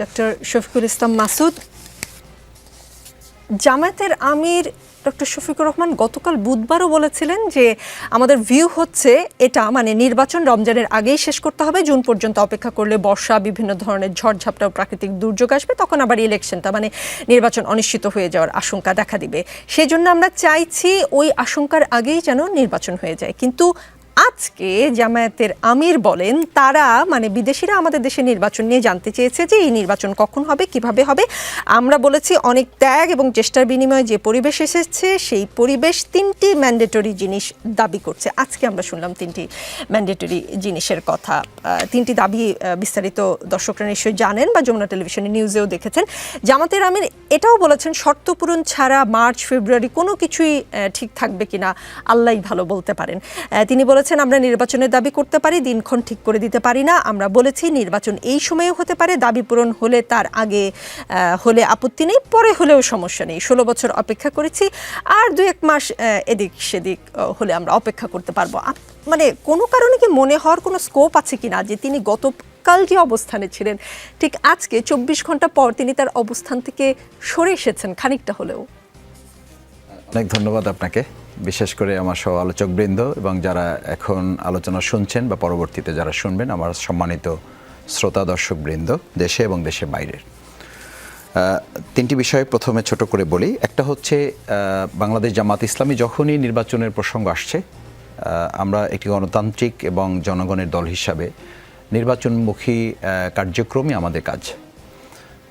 Doctor Shafiqul Islam Masud. জামায়াতের আমির doctor Shafiqur Rahman গতকাল বুধবারও বলেছিলেন যে আমাদের ভিউ হচ্ছে এটা মানে নির্বাচন রমজানের আগেই শেষ করতে হবে, জুন পর্যন্ত অপেক্ষা করলে বর্ষা, বিভিন্ন ধরনের ঝড়ঝাপটা প্রাকৃতিক দুর্যোগ আসবে, তখন আবার ইলেকশনটা মানে নির্বাচন অনিশ্চিত হয়ে যাওয়ার আশঙ্কা দেখা দিবে। সেই জন্য আমরা চাইছি ওই আশঙ্কার আগেই যেন নির্বাচন হয়ে যায়। কিন্তু আজকে জামায়াতের আমির বলেন, তারা মানে বিদেশিরা আমাদের দেশে নির্বাচন নিয়ে জানতে চেয়েছে যে এই নির্বাচন কখন হবে, কীভাবে হবে। আমরা বলেছি অনেক ত্যাগ এবং চেষ্টার বিনিময়ে যে পরিবেশ এসেছে, সেই পরিবেশ তিনটি ম্যান্ডেটরি জিনিস দাবি করছে। আজকে আমরা শুনলাম তিনটি ম্যান্ডেটরি জিনিসের কথা। তিনটি দাবি বিস্তারিত দর্শকরা নিশ্চয়ই জানেন বা যমুনা টেলিভিশনের নিউজেও দেখেছেন। জামাতের আমির এটাও বলেছেন, শর্ত পূরণ ছাড়া মার্চ, ফেব্রুয়ারি কোনো কিছুই ঠিক থাকবে কিনা, আল্লাহই ভালো বলতে পারেন। তিনি বলেছেন আমরা নির্বাচনের দাবি করতে পারি, দিনক্ষণ ঠিক করে দিতে পারি না। আমরা বলেছি, নির্বাচন এই সময়েও হতে পারে, দাবি পূরণ হলে তার আগে হলে আপত্তি নেই, পরে হলেও সমস্যা নেই। ষোলো বছর অপেক্ষা করেছি, আর দু এক মাস এদিক সেদিক হলে আমরা অপেক্ষা করতে পারব। মানে কোনো কারণে কি মনে হওয়ার কোনো স্কোপ আছে কিনা? যে তিনি গত কাল যে অবস্থানে ছিলেন, ঠিক আজকে, চব্বিশ ঘণ্টা পর তিনি তার অবস্থান থেকে সরে এসেছেন, খানিকটা হলেও। অনেক ধন্যবাদ আপনাকে, বিশেষ করে আমার সহ আলোচকবৃন্দ এবং যারা এখন আলোচনা শুনছেন বা পরবর্তীতে যারা শুনবেন, আমার সম্মানিত শ্রোতা দর্শকবৃন্দ, দেশে এবং দেশের বাইরের তিনটি বিষয় প্রথমে ছোট করে বলি। একটা হচ্ছে বাংলাদেশ জামাত ইসলামী যখনই নির্বাচনের প্রসঙ্গ আসছে আমরা একটি গণতান্ত্রিক এবং জনগণের দল হিসাবে নির্বাচনমুখী কার্যক্রমই আমাদের কাজ।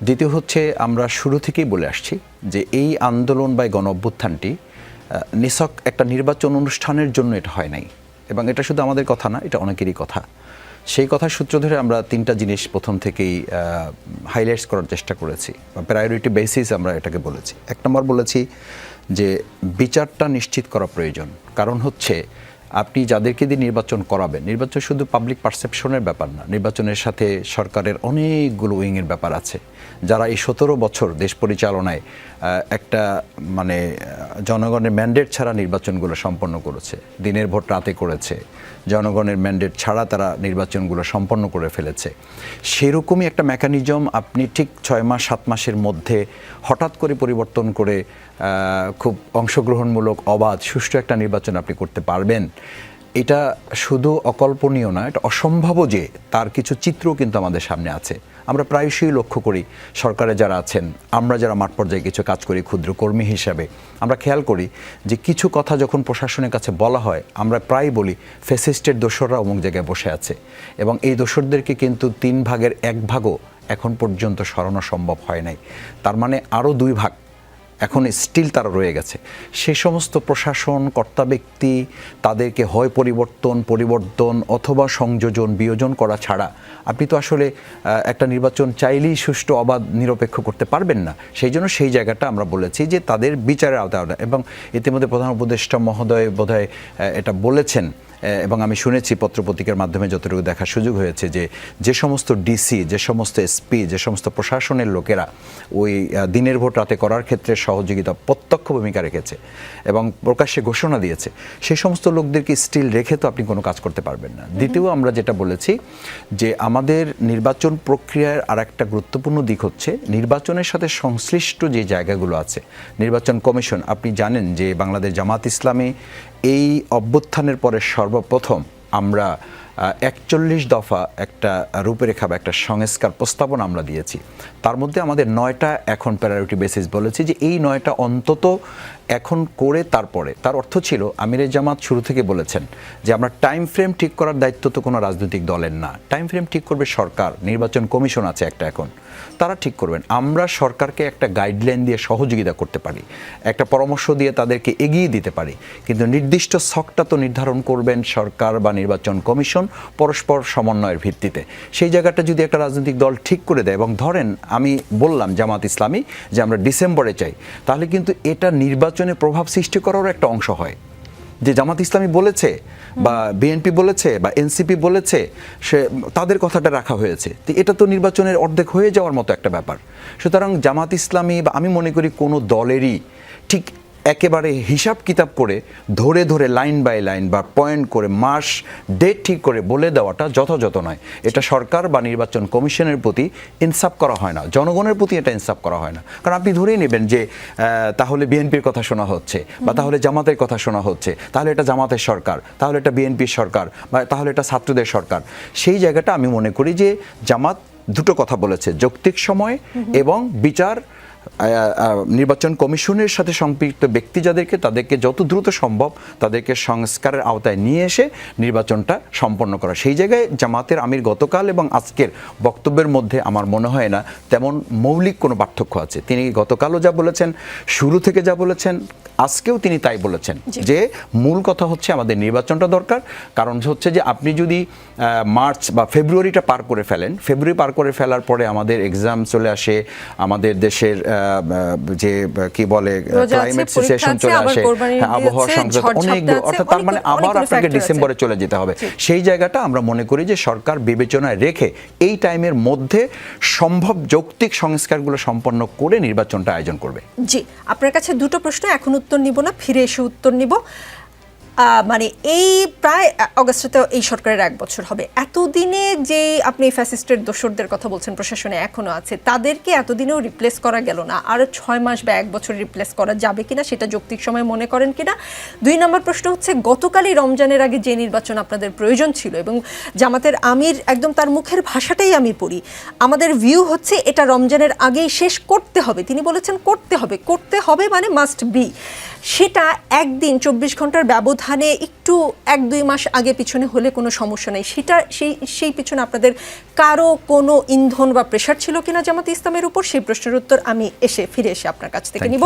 দ্বিতীয় হচ্ছে আমরা শুরু থেকেই বলে আসছি যে এই আন্দোলন বা গণ অভ্যুত্থানটি নিছক একটা নির্বাচন অনুষ্ঠানের জন্য এটা হয় নাই। এবং এটা শুধু আমাদের কথা না, এটা অনেকেরই কথা। সেই কথার সূত্র ধরে আমরা তিনটা জিনিস প্রথম থেকেই হাইলাইটস করার চেষ্টা করেছি, বা প্রায়োরিটি বেসিস আমরা এটাকে বলেছি। এক নম্বর বলেছি যে বিচারটা নিশ্চিত করা প্রয়োজন। কারণ হচ্ছে আপনি যাদেরকে দিয়ে নির্বাচন করাবেন, নির্বাচন শুধু পাবলিক পারসেপশনের ব্যাপার না, নির্বাচনের সাথে সরকারের অনেকগুলো উইংয়ের ব্যাপার আছে। যারা এই সতেরো বছর দেশ পরিচালনায় একটা মানে জনগণের ম্যান্ডেট ছাড়া নির্বাচনগুলো সম্পন্ন করেছে, দিনের ভোট রাতে করেছে, জনগণের ম্যান্ডেট ছাড়া তারা নির্বাচনগুলো সম্পন্ন করে ফেলেছে। সেরকমই একটা মেকানিজম আপনি ঠিক ছয় মাস, সাত মাসের মধ্যে হঠাৎ করে পরিবর্তন করে খুব অংশগ্রহণমূলক, অবাধ, সুষ্ঠু একটা নির্বাচন আপনি করতে পারবেন। এটা শুধু অকল্পনীয় না, এটা অসম্ভব যে তার কিছু চিত্রও কিন্তু আমাদের সামনে আছে। আমরা প্রায়শই লক্ষ্য করি, সরকারে যারা আছেন, আমরা যারা মাঠ পর্যায়ে কিছু কাজ করি, ক্ষুদ্র কর্মী হিসাবে, আমরা খেয়াল করি যে কিছু কথা যখন প্রশাসনের কাছে বলা হয়, আমরা প্রায় বলি, ফেসিস্টের দোসররা অমুক জায়গায় বসে আছে। এবং এই দোসরদেরকে কিন্তু তিন ভাগের এক ভাগও এখন পর্যন্ত সরানো সম্ভব হয় নাই। তার মানে আরও দুই ভাগ এখন স্টিল তারা রয়ে গেছে। সে সমস্ত প্রশাসন, কর্তা ব্যক্তি, তাদেরকে হয় পরিবর্তন পরিবর্তন অথবা সংযোজন, বিয়োজন করা ছাড়া আপনি তো আসলে একটা নির্বাচন চাইলেই সুষ্ঠু, অবাধ, নিরপেক্ষ করতে পারবেন না। সেই জন্য সেই জায়গাটা আমরা বলেছি যে তাদের বিচারের আওতায় এবং ইতিমধ্যে প্রধান উপদেষ্টা মহোদয় বোধহয় এটা বলেছেন। এবং আমি শুনেছি পত্রপত্রিকার মাধ্যমে যতটুকু দেখার সুযোগ হয়েছে যে যে সমস্ত ডিসি যে সমস্ত এসপি যে সমস্ত প্রশাসনের লোকেরা ওই দিনের ভোট রাতে করার ক্ষেত্রে সহযোগিতা, প্রত্যক্ষ ভূমিকা রেখেছে এবং প্রকাশ্যে ঘোষণা দিয়েছে। সেই সমস্ত লোকদেরকে স্টিল রেখে তো আপনি কোনো কাজ করতে পারবেন না। দ্বিতীয় আমরা যেটা বলেছি যে আমাদের নির্বাচন প্রক্রিয়ার আর একটা গুরুত্বপূর্ণ দিক হচ্ছে নির্বাচনের সাথে সংশ্লিষ্ট যে জায়গাগুলো আছে, নির্বাচন কমিশন, আপনি জানেন যে বাংলাদেশ জামাত ইসলামী এই অভ্যুত্থানের পরে সর্বপ্রথম আমরা একচল্লিশ দফা একটা রূপরেখা বা একটা সংস্কার প্রস্তাবন আমরা দিয়েছি। তার মধ্যে আমাদের নয়টা এখন প্রায়োরিটি বেসিস বলেছি যে এই নয়টা অন্তত এখন করে তারপরে, তার অর্থ ছিল আমিরের জামাত শুরু থেকে বলেছেন যে আমরা টাইম ফ্রেম ঠিক করার দায়িত্ব তো কোনো রাজনৈতিক দলের না। টাইম ফ্রেম ঠিক করবে সরকার, নির্বাচন কমিশন আছে একটা এখন। তারা ঠিক করবেন। আমরা সরকারকে একটা গাইডলাইন দিয়ে সহযোগিতা করতে পারি, একটা পরামর্শ দিয়ে তাদেরকে এগিয়ে দিতে পারি, কিন্তু নির্দিষ্ট ছকটা তো নির্ধারণ করবেন সরকার বা নির্বাচন কমিশন পরস্পর সমন্বয়ের ভিত্তিতে। সেই জায়গাটা যদি একটা রাজনৈতিক দল ঠিক করে দেয় এবং ধরেন আমি বললাম জামাত ইসলামী যে আমরা ডিসেম্বরে চাই, তাহলে কিন্তু এটা নির্বাচনে প্রভাব সৃষ্টি করারও একটা অংশ হয়। যে জামাত ইসলামী বলেছে বা বিএনপি বলেছে বা এনসিপি বলেছে সে তাদের কথাটা রাখা হয়েছে। তো এটা তো নির্বাচনের অর্ধেক হয়ে যাওয়ার মতো একটা ব্যাপার। সুতরাং জামাত ইসলামী বা আমি মনে করি কোনো দলেরই ঠিক একেবারে হিসাব কিতাব করে ধরে ধরে লাইন বাই লাইন বা পয়েন্ট করে মাস ডেট ঠিক করে বলে দেওয়াটা যথাযথ নয়। এটা সরকার বা নির্বাচন কমিশনের প্রতি ইনসাফ করা হয় না। জনগণের প্রতি এটা ইনসাফ করা হয় না। কারণ আপনি ধরেই নেবেন যে তাহলে বিএনপির কথা শোনা হচ্ছে বা তাহলে জামাতের কথা শোনা হচ্ছে তাহলে এটা জামাতের সরকার তাহলে এটা বিএনপির সরকার বা তাহলে এটা ছাত্রদের সরকার। সেই জায়গাটা আমি মনে করি যে জামাত দুটো কথা বলেছে যৌক্তিক সময় এবং বিচার নির্বাচন কমিশনের সাথে সম্পৃক্ত ব্যক্তি যাদেরকে তাদেরকে যত দ্রুত সম্ভব তাদেরকে সংস্কারের আওতায় নিয়ে এসে নির্বাচনটা সম্পন্ন করা। সেই জায়গায় জামাতের আমির গতকাল এবং আজকের বক্তব্যের মধ্যে আমার মনে হয় না তেমন মৌলিক কোনো পার্থক্য আছে। তিনি গতকালও যা বলেছেন শুরু থেকে যা বলেছেন আজকেও তিনি তাই বলেছেন যে মূল কথা হচ্ছে আমাদের নির্বাচনটা দরকার। কারণ হচ্ছে যে আপনি যদি মার্চ বা ফেব্রুয়ারিটা পার করে ফেলেন ফেব্রুয়ারি পার করে ফেলার পরে আমাদের এক্সাম চলে আসে আমাদের দেশের যে কি বলে ক্লাইমেট সিচুয়েশন চলে আসে আবহাওয়া আছে, অনেক অর্থাৎ তার মানে আবার আপনাকে ডিসেম্বরে চলে যেতে হবে। সেই জায়গাটা আমরা মনে করি যে সরকার বিবেচনায় রেখে এই টাইমের মধ্যে সম্ভব যৌক্তিক সংস্কারগুলো সম্পন্ন করে নির্বাচনটা আয়োজন করবে। জি আপনার কাছে দুটো প্রশ্ন এখন উত্তর নিব না ফিরে এসে উত্তর নিব। মানে এই প্রায় অগস্টে তো এই সরকারের এক বছর হবে। এতদিনে যে আপনি ফ্যাসিস্টের দোসরদের কথা বলছেন, প্রশাসনে এখনও আছে, তাদেরকে এতদিনেও রিপ্লেস করা গেল না। আরও ছয় মাস বা এক বছর রিপ্লেস করা যাবে কিনা, সেটা যৌক্তিক সময় মনে করেন কিনা? দুই নম্বর প্রশ্ন হচ্ছে, গতকালই রমজানের আগে যে নির্বাচন আপনাদের প্রয়োজন ছিল এবং জামাতের আমির একদম তার মুখের ভাষাটাই আমি পড়ি, আমাদের ভিউ হচ্ছে এটা রমজানের আগেই শেষ করতে হবে। তিনি বলেছেন, করতে হবে। করতে হবে মানে মাস্ট বি সেটা একদিন, চব্বিশ ঘণ্টার ব্যবধানে একটু এক দুই মাস আগে পিছনে হলে কোনো সমস্যা নেই। সেটা সেই সেই পিছনে আপনাদের কারও কোনো ইন্ধন বা প্রেশার ছিল কিনা জামাত ইসলামের উপর সেই প্রশ্নের উত্তর আমি এসে ফিরে এসে আপনার কাছ থেকে নিব।